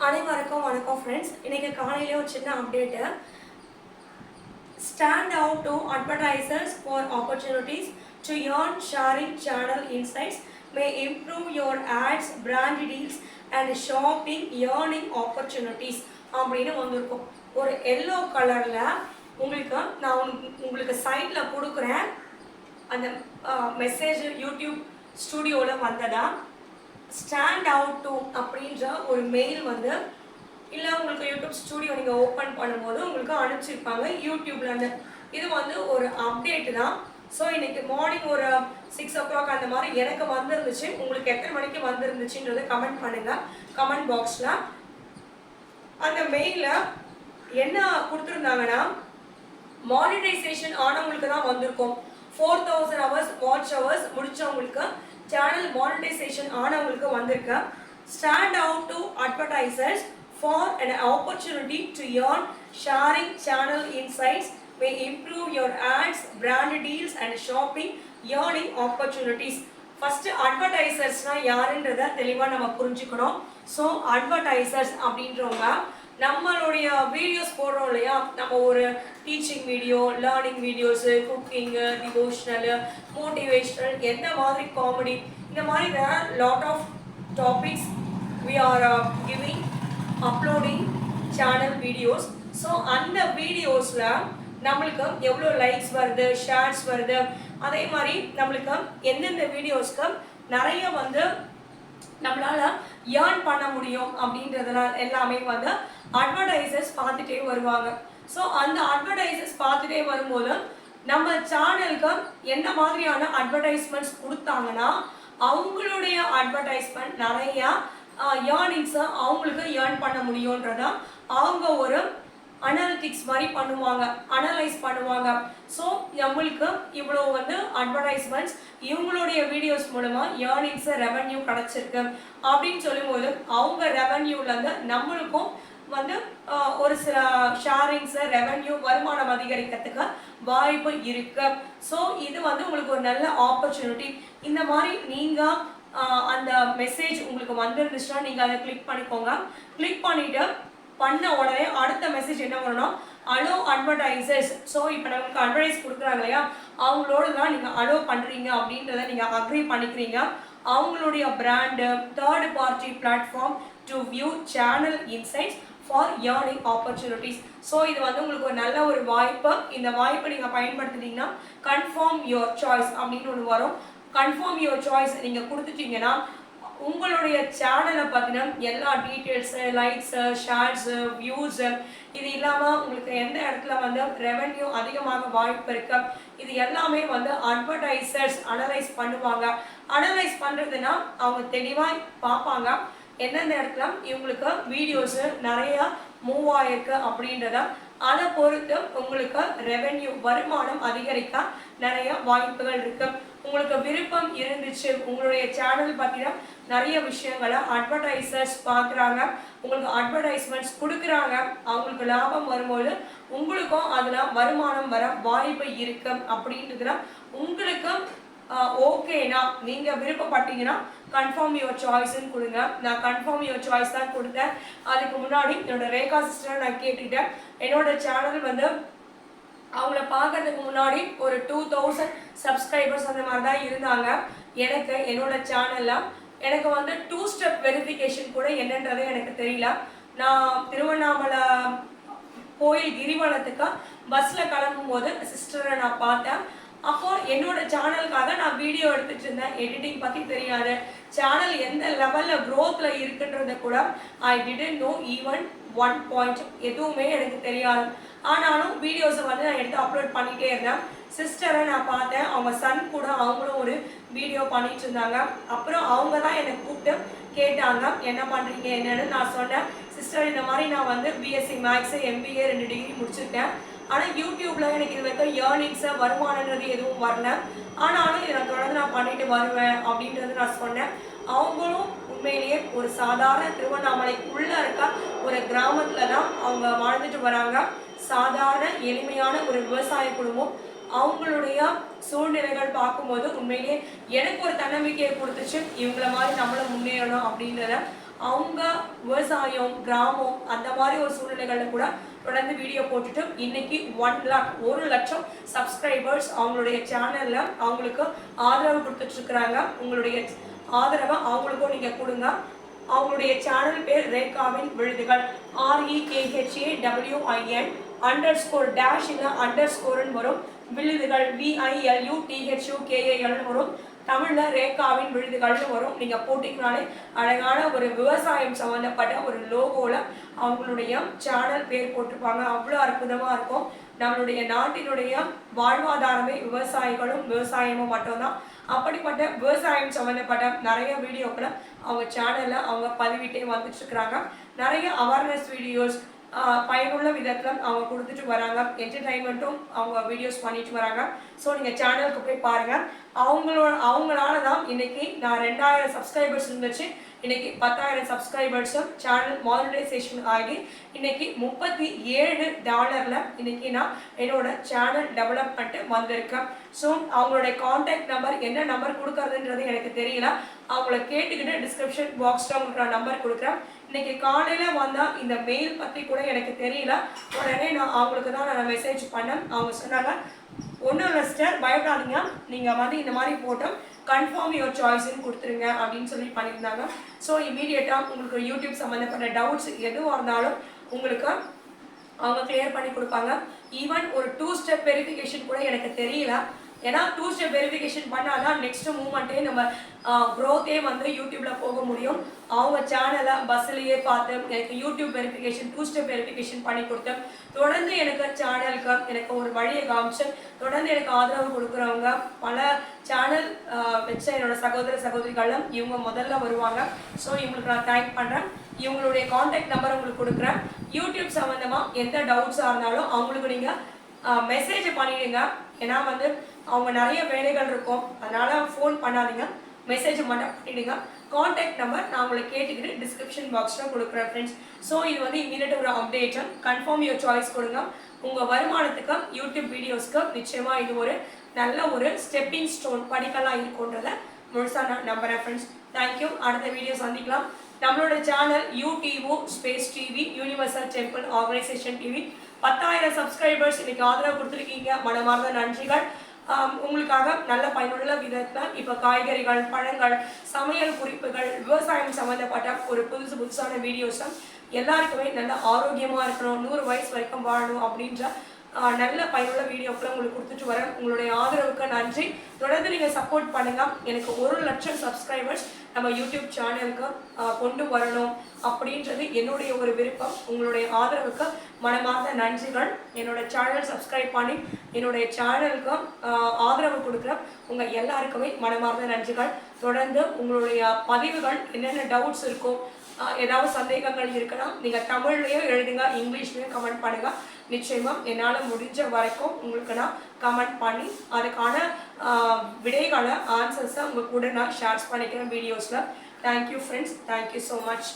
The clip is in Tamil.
அனைவருக்கும் வணக்கம் ஃப்ரெண்ட்ஸ் இன்றைக்கி காலையிலே ஒரு சின்ன update stand out to advertisers for opportunities to earn sharing channel insights may improve your ads brand deals and shopping earning opportunities அப்படின்னு வந்திருக்கும் ஒரு எல்லோ கலரில் உங்களுக்கு நான் உங்களுக்கு சைட்டில் கொடுக்குறேன் அந்த மெசேஜ் யூடியூப் ஸ்டூடியோவில் வந்ததா ஸ்டாண்ட் அவுட் டு அப்படின்ற ஒரு மெயில் வந்து இல்லை உங்களுக்கு யூடியூப் ஸ்டுடியோ நீங்கள் ஓப்பன் பண்ணும்போது உங்களுக்கு அனுப்பிச்சிருப்பாங்க. யூடியூப்லேருந்து இது வந்து ஒரு அப்டேட்டு தான். ஸோ இன்றைக்கி மார்னிங் ஒரு சிக்ஸ் ஓ கிளாக் அந்த மாதிரி எனக்கு வந்திருந்துச்சு. உங்களுக்கு எத்தனை மணிக்கு வந்திருந்துச்சுன்றதை கமெண்ட் பண்ணுங்கள் கமெண்ட் பாக்ஸில் அந்த மெயிலில் என்ன கொடுத்துருந்தாங்கன்னா மானிட்டைசேஷன் ஆனவங்களுக்கு தான் வந்திருக்கும். Four thousand hours watch hours முடித்தவங்களுக்கு channel monetisation ஆனவங்களுக்கு வந்திருக்கு stand out to advertisers for and opportunity to earn sharing channel insights may improve your ads brand deals and shopping earning opportunities first அட்வர்டைசர்ஸ்னால் யாருன்றதை தெளிவாக நம்ம புரிஞ்சுக்கணும் ஸோ அட்வர்டைசர்ஸ் அப்படின்றவங்க நம்மளுடைய வீடியோஸ் போடுறோம் இல்லையா? நம்ம ஒரு teaching video learning videos cooking devotional motivational எந்த மாதிரி காமெடி இந்த மாதிரி lot of topics we are giving uploading channel videos so அந்த வீடியோஸில் நம்மளுக்கு எவ்வளோ லைக்ஸ் வருது ஷேர்ஸ் வருது? அதே மாதிரி நம்மளுக்கு எந்தெந்த வீடியோஸ்க்கு நிறைய வந்து நம்மளால் ஏர்ன் பண்ண முடியும் அப்படின்றதுலாம் எல்லாமே வந்து அட்வர்டைசர்ஸ் பார்த்துட்டே வருவாங்க. ஸோ அந்த அட்வர்டைசர்ஸ் பார்த்துட்டே வரும்போது நம்ம சேனலுக்கு என்ன மாதிரியான அட்வர்டைஸ்மெண்ட்ஸ் கொடுத்தாங்கன்னா அவங்களுடைய அட்வர்டைஸ்மெண்ட் நிறையா ஏர்னிங்ஸை அவங்களுக்கு ஏர்ன் பண்ண முடியுன்றத அவங்க ஒரு அனாலிட்டிக்ஸ் மாதிரி பண்ணுவாங்க அனலைஸ் பண்ணுவாங்க. ஸோ நம்மளுக்கு இவ்வளோ வந்து அட்வர்டைஸ்மெண்ட்ஸ் இவங்களுடைய வீடியோஸ் மூலமாக ஏர்னிங்ஸை ரெவன்யூ கிடைச்சிருக்கு. அப்படின்னு சொல்லும்போது அவங்க ரெவன்யூலேருந்து நம்மளுக்கும் வந்து ஒரு சில ஷேரிங்ஸ் ரெவன்யூ வருமானம் அதிகரிக்கிறதுக்கு வாய்ப்பு இருக்கு. ஸோ இது வந்து உங்களுக்கு ஒரு நல்ல ஆப்பர்ச்சுனிட்டி இந்த மாதிரி நீங்கள் அந்த மெசேஜ் உங்களுக்கு வந்திருந்துச்சுன்னா நீங்கள் அதை கிளிக் பண்ணிக்கோங்க. கிளிக் பண்ணிட்டு பண்ண உடனே அடுத்த மெசேஜ் என்ன பண்ணணும்னா அலோ அட்வர்டைசர்ஸ் ஸோ இப்போ நமக்கு அட்வர்டைஸ் கொடுக்குறாங்க இல்லையா? அவங்களோட தான் நீங்கள் அலோ பண்ணுறீங்க அப்படின்றத நீங்கள் அக்ரி பண்ணிக்கிறீங்க. அவங்களுடைய brand third party platform to view channel insights for earning opportunities so இது வந்து உங்களுக்கு ஒரு நல்ல ஒரு வாய்ப்பு இந்த வாய்ப்பை நீங்கள் பயன்படுத்துனீங்கன்னா கன்ஃபார்ம் யுவர் சாய்ஸ் அப்படின்னு ஒன்று வரும். கன்ஃபார்ம் யுவர் சாய்ஸ் நீங்கள் கொடுத்துட்டீங்கன்னா உங்களுடைய சேனலை பற்றின எல்லா டீட்டெயில்ஸு லைக்ஸு ஷேர்ஸு வியூஸு இது இல்லாமல் உங்களுக்கு எந்த இடத்துல வந்து ரெவென்யூ அதிகமாக வாய்ப்பு இருக்கு இது எல்லாமே வந்து அட்வர்டைசர்ஸ் அனலைஸ் பண்ணுவாங்க. அனலைஸ் பண்ணுறதுன்னா அவங்க தெளிவாக பார்ப்பாங்க. எந்தெந்த இடத்துல இவங்களுக்கு வீடியோஸு நிறையா மூவ் ஆயிருக்கு அப்படின்றத அதை பொறுத்து உங்களுக்கு ரெவென்யூ வருமானம் அதிகரிக்க நிறைய வாய்ப்புகள் இருக்கு. உங்களுக்கு விருப்பம் இருந்துச்சு உங்களுடைய சேனல் பார்த்தீங்கன்னா நிறைய விஷயங்களை அட்வர்டைசர்ஸ் பார்க்குறாங்க. உங்களுக்கு அட்வர்டைஸ்மெண்ட்ஸ் கொடுக்குறாங்க. அவங்களுக்கு லாபம் வரும்போது உங்களுக்கும் அதில் வருமானம் வர வாய்ப்பு இருக்கு அப்படின்றதுல உங்களுக்கு ஓகேனா நீங்கள் விருப்பப்பட்டீங்கன்னா கன்ஃபார்ம் யுவர் சாய்ஸ்ன்னு கொடுங்க. நான் கன்ஃபார்ம் யுவர் சாய்ஸ் தான் கொடுத்தேன். அதுக்கு முன்னாடி என்னோட ரேகா சிஸ்டர் நான் கேட்டுட்டேன் என்னோட சேனல் வந்து அவங்கள பார்க்கறதுக்கு முன்னாடி ஒரு டூ தௌசண்ட் சப்ஸ்கிரைபர்ஸ் அந்த மாதிரி தான் இருந்தாங்க. எனக்கு என்னோட சேனலில் எனக்கு வந்து டூ ஸ்டெப் வெரிஃபிகேஷன் கூட என்னன்றதே எனக்கு தெரியல. நான் திருவண்ணாமலை கோயில் கிரிவலத்துக்கு பஸ்ஸில் கிளம்பும் போது சிஸ்டரை நான் பார்த்தேன். அப்போ என்னோட சேனலுக்காக நான் வீடியோ எடுத்துட்டு இருந்தேன். எடிட்டிங் பற்றி தெரியாது. சேனல் எந்த லெவலில் க்ரோத்தில் இருக்குன்றத கூட I didn't know even one point எதுவுமே எனக்கு தெரியாது. ஆனாலும் வீடியோஸை வந்து நான் எடுத்து அப்லோட் பண்ணிகிட்டே இருந்தேன். சிஸ்டரை நான் பார்த்தேன். அவங்க சன் கூட அவங்களும் ஒரு வீடியோ பண்ணிட்டு இருந்தாங்க. அப்புறம் அவங்க தான் என்னை கூப்பிட்டு கேட்டாங்க என்ன பண்ணுறீங்க என்னன்னு நான் சொன்னேன். சிஸ்டர் இந்த மாதிரி நான் வந்து பிஎஸ்சி மேக்ஸு எம்பிஏ ரெண்டு டிகிரி முடிச்சிருக்கேன். ஆனால் யூடியூப்பில் எனக்கு இது வரைக்கும் ஏர்னிங்ஸை வருமானன்றது எதுவும் வரல. ஆனாலும் இதை நான் தொடர்ந்து நான் பண்ணிட்டு வருவேன் அப்படின்றது நான் சொன்னேன். அவங்களும் உண்மையிலேயே ஒரு சாதாரண திருவண்ணாமலை இருக்க ஒரு கிராமத்தில் தான் அவங்க வாழ்ந்துட்டு வராங்க. சாதாரண எளிமையான ஒரு விவசாய குடும்பம். அவங்களுடைய சூழ்நிலைகள் பார்க்கும்போது உண்மையிலேயே எனக்கு ஒரு தன்னம்பிக்கையை கொடுத்துச்சு. இவங்கள மாதிரி நம்மளும் முன்னேறணும் அப்படின்றத அவங்க விவசாயம் கிராமம் அந்த மாதிரி ஒரு சூழ்நிலைகளில் கூட தொடர்ந்து வீடியோ போட்டுட்டு இன்னைக்கு ஒன் லேக் ஒரு லட்சம் சப்ஸ்கிரைபர்ஸ் அவங்களுடைய சேனல்ல அவங்களுக்கு ஆதரவு கொடுத்துட்டு இருக்கிறாங்க உங்களுடைய ஆதரவை அவங்களுக்கும் நீங்க கொடுங்க. அவங்களுடைய சேனல் பேர் ரேகாவின் விழுதுகள் R E K H A W I N under score dash இல்லை அண்டர் ஸ்கோர்னு வரும். விழுதுகள் விஐஎல்யூ டிஹெச்யூ கேஏஎல்னு வரும். தமிழ்ல ரேகாவின் விழுதுகள்னு வரும். நீங்க போட்டிங்கனாலே அழகான ஒரு விவசாயம் சம்பந்தப்பட்ட ஒரு லோகோல அவங்களுடைய சேனல் பேர் போட்டிருப்பாங்க. அவ்வளோ அற்புதமா இருக்கும். நம்மளுடைய நாட்டினுடைய வாழ்வாதாரமே விவசாயிகளும் விவசாயமும் மட்டும்தான். அப்படிப்பட்ட விவசாயம் சம்பந்தப்பட்ட நிறைய வீடியோக்களை அவங்க சேனல்ல அவங்க பதிவிட்டே வந்துட்டு இருக்கிறாங்க நிறைய அவேர்னஸ் வீடியோஸ் பயனுள்ள விதத்தில் அவங்க கொடுத்துட்டு வராங்க. என்டர்டைன்மெண்ட்டும் அவங்க வீடியோஸ் பண்ணிட்டு வராங்க. ஸோ நீங்கள் சேனலுக்கு போய் பாருங்கள் அவங்களோட அவங்களால தான் இன்னைக்கு நான் ரெண்டாயிரம் சப்ஸ்கிரைபர்ஸ் இருந்துச்சு. இன்னைக்கு பத்தாயிரம் சப்ஸ்கிரைபர்ஸும் சேனல் மானிட்டைசேஷன் ஆகி இன்னைக்கு முப்பத்தி ஏழு டாலர்ல இன்னைக்கு நான் என்னோட சேனல் டெவலப் பண்ணிட்டு வந்திருக்கேன் ஸோ அவங்களுடைய காண்டாக்ட் நம்பர் என்ன நம்பர் கொடுக்கறதுன்றது எனக்கு தெரியல. அவங்கள கேட்டுக்கிட்டு டிஸ்கிரிப்ஷன் பாக்ஸில் உங்களுக்கு நான் நம்பர் கொடுக்குறேன். இன்னைக்கு காலையில் வந்தால் இந்த மெயில் பற்றி கூட எனக்கு தெரியல. உடனே நான் அவங்களுக்கு தான் நான் மெசேஜ் பண்ணேன். அவங்க சொன்னாங்க ஒன்றும் இல்லை சிஸ்டர் பயப்படாதீங்க. நீங்கள் வந்து இந்த மாதிரி போட்டோம். கன்ஃபார்ம் யுவர் சாய்ஸ்ன்னு கொடுத்துருங்க அப்படின்னு சொல்லி பண்ணியிருந்தாங்க. ஸோ இமீடியட்டாக உங்களுக்கு யூடியூப் சம்மந்தப்பட்ட டவுட்ஸ் எதுவாக இருந்தாலும் உங்களுக்கு அவங்க கிளியர் பண்ணி கொடுப்பாங்க. ஈவன் ஒரு டூ ஸ்டெப் வெரிஃபிகேஷன் கூட எனக்கு தெரியல. ஏன்னா டூ ஸ்டெப் வெரிஃபிகேஷன் பண்ணாதான் நெக்ஸ்ட் மூமெண்ட்டே நம்ம க்ரோத்தே வந்து யூடியூப்ல போக முடியும். அவங்க சேனலை பஸ்ஸிலேயே பார்த்து எனக்கு YouTube verification two step verification பண்ணி கொடுத்து தொடர்ந்து எனக்கு சேனலுக்கு எனக்கு ஒரு வழியை காமிச்சு தொடர்ந்து எனக்கு ஆதரவு கொடுக்குறவங்க பல சேனல் வச்ச என்னோட சகோதர சகோதரிகளும் இவங்க முதல்ல வருவாங்க. ஸோ இவங்களுக்கு நான் தேங்க் பண்ணுறேன் இவங்களுடைய காண்டாக்ட் நம்பர் உங்களுக்கு கொடுக்குறேன். யூடியூப் சம்மந்தமாக எந்த டவுட்ஸாக இருந்தாலும் அவங்களுக்கு நீங்கள் மெசேஜ் பண்ணிடுங்க. ஏன்னா வந்து அவங்க நிறைய வேலைகள் இருக்கும். அதனால் ஃபோன் பண்ணாதீங்க. மெசேஜ் மட்டும் பண்ணிடுங்க காண்டாக்ட் நம்பர் நான் உங்களை கேட்டுக்கிட்டு டிஸ்கிரிப்ஷன் பாக்ஸில் கொடுக்குறேன் ஃப்ரெண்ட்ஸ் ஸோ இது வந்து இமீடியட் ஒரு அப்டேட்டு கன்ஃபார்ம் யுவர் சாய்ஸ் கொடுங்க. உங்கள் வருமானத்துக்கு யூடியூப் வீடியோஸ்க்கு நிச்சயமாக இது ஒரு நல்ல ஒரு ஸ்டெப்பிங் ஸ்டோன் படிக்கலாம் இருக்குன்றத முழுசாக நான் நம்புகிறேன் ஃப்ரெண்ட்ஸ் தேங்க்யூ அடுத்த வீடியோ சந்திக்கலாம். நம்மளோட channel யூடிஓ space TV universal temple organisation TV பத்தாயிரம் சப்ஸ்கிரைபர்ஸ் இன்னைக்கு ஆதரவு கொடுத்துருக்கீங்க. மனமார்ந்த நன்றிகள். உங்களுக்காக நல்ல பயனுள்ள விதத்தில் இப்போ காய்கறிகள் பழங்கள் சமையல் குறிப்புகள் விவசாயம் சம்மந்தப்பட்ட ஒரு புதுசு புதுசான வீடியோஸும் எல்லாருக்குமே நல்ல ஆரோக்கியமாக இருக்கணும் நூறு வயசு வரைக்கும் வாழணும் அப்படின்ற நல்ல பயனுள்ள வீடியோக்களை உங்களுக்கு கொடுத்துட்டு வரேன். உங்களுடைய ஆதரவுக்கு நன்றி. தொடர்ந்து நீங்கள் சப்போர்ட் பண்ணுங்கள் எனக்கு ஒரு லட்சம் சப்ஸ்கிரைபர்ஸ் நம்ம யூடியூப் சேனலுக்கு கொண்டு வரணும் அப்படின்றது என்னுடைய ஒரு விருப்பம். உங்களுடைய ஆதரவுக்கு மனமார்ந்த நன்றிகள். என்னோட சேனல் சப்ஸ்கிரைப் பண்ணி என்னுடைய சேனலுக்கு ஆதரவு கொடுக்குற உங்கள் எல்லாருக்குமே மனமார்ந்த நன்றிகள். தொடர்ந்து உங்களுடைய பதிவுகள் என்னென்ன டவுட்ஸ் இருக்கும் ஏதாவது சந்தேகங்கள் இருக்கலாம் நீங்கள் தமிழ்லேயும் எழுதுங்க இங்கிலீஷ்லேயும் கமெண்ட் பண்ணுங்கள் நிச்சயமா என்னால் முடிஞ்ச வரைக்கும் உங்களுக்கு நான் கமெண்ட் பண்ணி அதுக்கான ஆஹ் விடைகளை ஆன்சர்ஸை உங்கள் கூட நான் ஷேர்ஸ் பண்ணிக்கிறேன் வீடியோஸில் thank you friends thank you so much